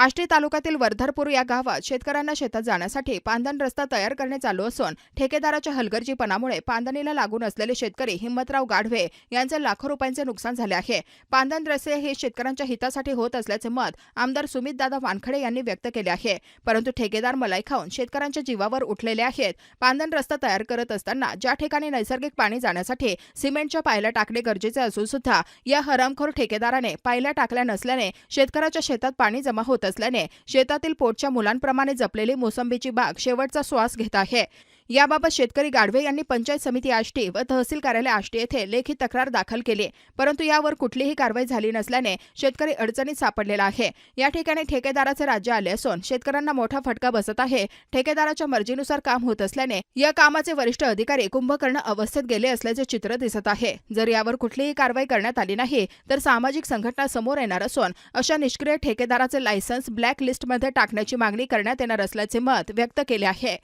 आष्टी तालुक्यातील वर्धरपूर या गावात शेतकऱ्यांना शेतात जाण्यासाठी पांदण रस्ता तयार करणे चालू असून ठेकेदाराच्या हलगर्जीपणामुळे पांदणीला लागून असलेले शेतकरी हिम्मतराव गाढवे यांचे लाखो रुपयांचे नुकसान झाले आहे. पांदण रस्ते हे शेतकऱ्यांच्या हितासाठी होत असल्याचे मत आमदार सुमितदादा वानखडे यांनी व्यक्त केले आहे. परंतु ठेकेदार मलाई खाऊन शेतकऱ्यांच्या जीवावर उठलेले आहेत. पांदण रस्ता तयार करत असताना ज्या ठिकाणी नैसर्गिक पाणी जाण्यासाठी सिमेंटच्या पायल्या टाकणे गरजेचे असून सुद्धा या हरामखोर ठेकेदाराने पायल्या टाकल्या नसल्याने शेतकऱ्याच्या शेतात पाणी जमा होत असल्याने शेतातील पोटच्या मुलांप्रमाणे जपलेली मोसंबीची बाग शेवटचा श्वास घेत आहे. याबाबत शेतकरी गाढवे यांनी पंचायत समिती आष्टी व तहसील कार्यालय आष्टी येथे लेखी तक्रार दाखल केली. परंतु यावर कुठलीही कारवाई झाली नसल्याने शेतकरी अडचणीत सापडलेला आहे. या ठिकाणी ठेकेदाराचे राज्य आले असून शेतकऱ्यांना मोठा फटका बसत आहे. ठेकेदाराच्या मर्जीनुसार काम होत असल्याने या कामाचे वरिष्ठ अधिकारी कुंभकर्ण अवस्थेत गेले असल्याचे चित्र दिसत आहे. जर यावर कुठलीही कारवाई करण्यात आली नाही तर सामाजिक संघटना समोर येणार असून अशा निष्क्रिय ठेकेदाराचे लायसन्स ब्लॅक लिस्टमध्ये टाकण्याची मागणी करण्यात येणार असल्याचे मत व्यक्त केले आहे.